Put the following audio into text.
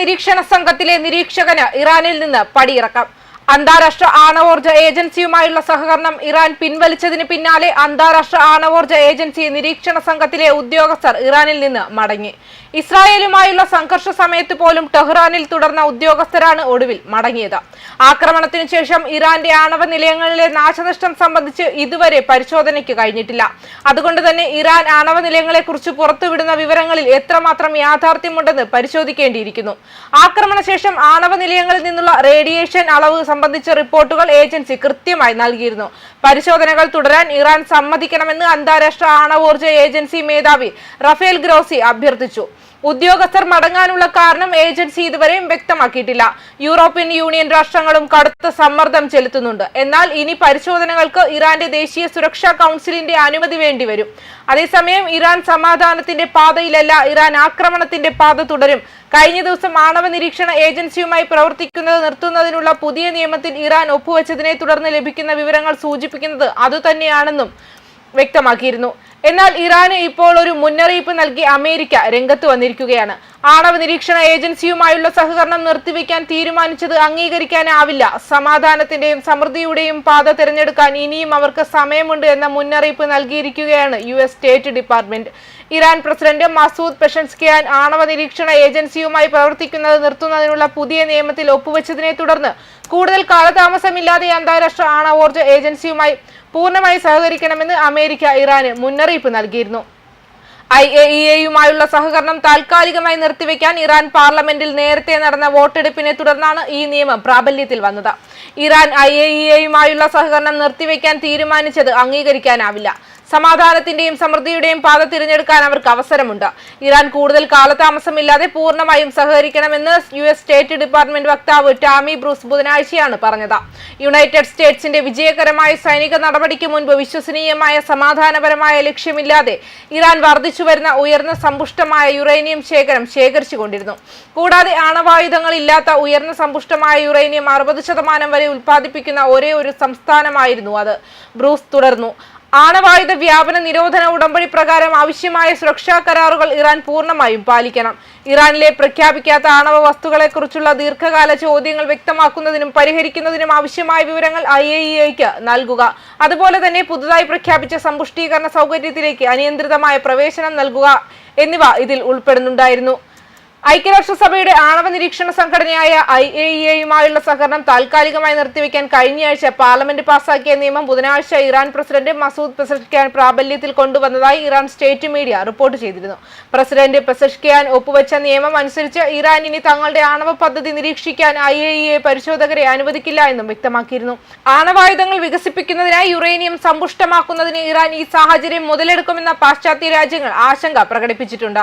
നിരീക്ഷണ സംഘത്തിലെ നിരീക്ഷകന് ഇറാനിൽ നിന്ന് പടിയിറക്കാം. അന്താരാഷ്ട്ര ആണവോർജ ഏജൻസിയുമായുള്ള സഹകരണം ഇറാൻ പിൻവലിച്ചതിന് പിന്നാലെ അന്താരാഷ്ട്ര ആണവോർജ ഏജൻസി നിരീക്ഷണ സംഘത്തിലെ ഉദ്യോഗസ്ഥർ ഇറാനിൽ നിന്ന് മടങ്ങി. ഇസ്രായേലുമായുള്ള സംഘർഷ സമയത്ത് പോലും ടെഹ്റാനിൽ തുടർന്ന ഉദ്യോഗസ്ഥരാണ് ഒടുവിൽ മടങ്ങിയത്. ആക്രമണത്തിനു ശേഷം ഇറാന്റെ ആണവ നിലയങ്ങളിലെ നാശനഷ്ടം സംബന്ധിച്ച് ഇതുവരെ പരിശോധനയ്ക്ക് കഴിഞ്ഞിട്ടില്ല. അതുകൊണ്ട് തന്നെ ഇറാൻ ആണവ നിലയങ്ങളെക്കുറിച്ച് പുറത്തുവിടുന്ന വിവരങ്ങളിൽ എത്രമാത്രം യാഥാർത്ഥ്യമുണ്ടെന്ന് പരിശോധിക്കേണ്ടിയിരിക്കുന്നു. ആക്രമണശേഷം ആണവ നിലയങ്ങളിൽ നിന്നുള്ള റേഡിയേഷൻ അളവ് സംബന്ധിച്ച റിപ്പോർട്ടുകൾ ഏജൻസി കൃത്യമായി നൽകിയിരുന്നു. പരിശോധനകൾ തുടരാൻ ഇറാൻ സമ്മതിക്കണമെന്ന് അന്താരാഷ്ട്ര ആണവോർജ ഏജൻസി മേധാവി റഫേൽ ഗ്രോസി അഭ്യർത്ഥിച്ചു. ഉദ്യോഗസ്ഥർ മടങ്ങാനുള്ള കാരണം ഏജൻസി ഇതുവരെയും വ്യക്തമാക്കിയിട്ടില്ല. യൂറോപ്യൻ യൂണിയൻ രാഷ്ട്രങ്ങളും കടുത്ത സമ്മർദ്ദം ചെലുത്തുന്നുണ്ട്. എന്നാൽ ഇനി പരിശോധനകൾക്ക് ഇറാന്റെ ദേശീയ സുരക്ഷാ കൗൺസിലിന്റെ അനുമതി വേണ്ടിവരും അതേസമയം ഇറാൻ സമാധാനത്തിന്റെ പാതയിലല്ല ഇറാൻ ആക്രമണത്തിന്റെ പാത തുടരും. കഴിഞ്ഞ ദിവസം ആണവ നിരീക്ഷണ ഏജൻസിയുമായി പ്രവർത്തിക്കുന്നത് നിർത്തുന്നതിനുള്ള പുതിയ നിയമത്തിൽ ഇറാൻ ഒപ്പുവെച്ചതിനെ തുടർന്ന് ലഭിക്കുന്ന വിവരങ്ങൾ സൂചിപ്പിക്കുന്നത് അതുതന്നെയാണെന്നും വ്യക്തമാക്കിയിരുന്നു. എന്നാൽ ഇറാന് ഇപ്പോൾ ഒരു മുന്നറിയിപ്പ് നൽകി അമേരിക്ക രംഗത്ത് വന്നിരിക്കുകയാണ്. ആണവ നിരീക്ഷണ ഏജൻസിയുമായുള്ള സഹകരണം നിർത്തിവെക്കാൻ തീരുമാനിച്ചത് അംഗീകരിക്കാനാവില്ല. സമാധാനത്തിന്റെയും സമൃദ്ധിയുടെയും പാത തിരഞ്ഞെടുക്കാൻ ഇനിയും അവർക്ക് സമയമുണ്ട് എന്ന മുന്നറിയിപ്പ് നൽകിയിരിക്കുകയാണ് U State Department. Iran President Masoud Pezeshkian ആണവ നിരീക്ഷണ ഏജൻസിയുമായി പ്രവർത്തിക്കുന്നത് നിർത്തുന്നതിനുള്ള പുതിയ നിയമത്തിൽ ഒപ്പുവെച്ചതിനെ തുടർന്ന് കൂടുതൽ കാലതാമസമില്ലാതെ അന്താരാഷ്ട്ര ആണവോർജ ഏജൻസിയുമായി പൂർണമായി സഹകരിക്കണമെന്ന് അമേരിക്ക ഇറാന് മുന്നറിയിപ്പ് നൽകിയിരുന്നു. ഐ എ ഇ എയുമായുള്ള സഹകരണം താൽക്കാലികമായി നിർത്തിവെക്കാൻ ഇറാൻ പാർലമെന്റിൽ നേരത്തെ നടന്ന വോട്ടെടുപ്പിനെ തുടർന്നാണ് ഈ നിയമം പ്രാബല്യത്തിൽ വന്നത്. ഇറാൻ ഐ എ ഇ എയുമായുള്ള സഹകരണം നിർത്തിവെക്കാൻ തീരുമാനിച്ചത് അംഗീകരിക്കാനാവില്ല. സമാധാനത്തിന്റെയും സമൃദ്ധിയുടെയും പാത തിരഞ്ഞെടുക്കാൻ അവർക്ക് അവസരമുണ്ട്. ഇറാൻ കൂടുതൽ കാലതാമസമില്ലാതെ പൂർണമായും സഹകരിക്കണമെന്ന് യു എസ് സ്റ്റേറ്റ് ഡിപ്പാർട്ട്മെന്റ് വക്താവ് ടാമി ബ്രൂസ് ബുധനാഴ്ചയാണ് പറഞ്ഞത്. യുണൈറ്റഡ് സ്റ്റേറ്റ്സിന്റെ വിജയകരമായ സൈനിക നടപടിക്ക് മുൻപ് വിശ്വസനീയമായ സമാധാനപരമായ ലക്ഷ്യമില്ലാതെ ഇറാൻ വർദ്ധിച്ചു വരുന്ന ഉയർന്ന സമ്പുഷ്ടമായ യുറേനിയം ശേഖരം ശേഖരിച്ചുകൊണ്ടിരുന്നു. കൂടാതെ ആണവായുധങ്ങൾ ഇല്ലാത്ത ഉയർന്ന സമ്പുഷ്ടമായ യുറേനിയം അറുപത് ശതമാനം വരെ ഉൽപ്പാദിപ്പിക്കുന്ന ഒരേ ഒരു സംസ്ഥാനമായിരുന്നു അത്. ബ്രൂസ് തുടർന്നു. ആണവായുധ വ്യാപന നിരോധന ഉടമ്പടി പ്രകാരം ആവശ്യമായ സുരക്ഷാ കരാറുകൾ ഇറാൻ പൂർണമായും പാലിക്കണം. ഇറാനിലെ പ്രഖ്യാപിക്കാത്ത ആണവ വസ്തുക്കളെക്കുറിച്ചുള്ള ദീർഘകാല ചോദ്യങ്ങൾ വ്യക്തമാക്കുന്നതിനും പരിഹരിക്കുന്നതിനും ആവശ്യമായ വിവരങ്ങൾ ഐ എ ഇക്ക് നൽകുക. അതുപോലെ തന്നെ പുതുതായി പ്രഖ്യാപിച്ച സമ്പുഷ്ടീകരണ സൗകര്യത്തിലേക്ക് അനിയന്ത്രിതമായ പ്രവേശനം നൽകുക എന്നിവ ഇതിൽ ഉൾപ്പെടുന്നുണ്ടായിരുന്നു. ഐക്യരാഷ്ട്രസഭയുടെ ആണവ നിരീക്ഷണ സംഘടനയായ ഐ എ ഇയുമായുള്ള സഹകരണം താൽക്കാലികമായി നിർത്തിവെക്കാൻ കഴിഞ്ഞയാഴ്ച പാർലമെന്റ് പാസാക്കിയ നിയമം ബുധനാഴ്ച ഇറാൻ പ്രസിഡന്റ് മസൂദ് പെസഷ്കിയാൻ പ്രാബല്യത്തിൽ കൊണ്ടുവന്നതായി ഇറാൻ സ്റ്റേറ്റ് മീഡിയ റിപ്പോർട്ട് ചെയ്തിരുന്നു. പ്രസിഡന്റ് പെസഷ്കിയാൻ ഒപ്പുവെച്ച നിയമം അനുസരിച്ച് ഇറാൻ ഇനി തങ്ങളുടെ ആണവ പദ്ധതി നിരീക്ഷിക്കാൻ ഐ എ ഇ പരിശോധകരെ അനുവദിക്കില്ല എന്നും വ്യക്തമാക്കിയിരുന്നു. ആണവായുധങ്ങൾ വികസിപ്പിക്കുന്നതിനായി യുറേനിയം സമ്പുഷ്ടമാക്കുന്നതിന് ഇറാൻ ഈ സാഹചര്യം മുതലെടുക്കുമെന്ന പാശ്ചാത്യ രാജ്യങ്ങൾ ആശങ്ക പ്രകടിപ്പിച്ചിട്ടുണ്ട്.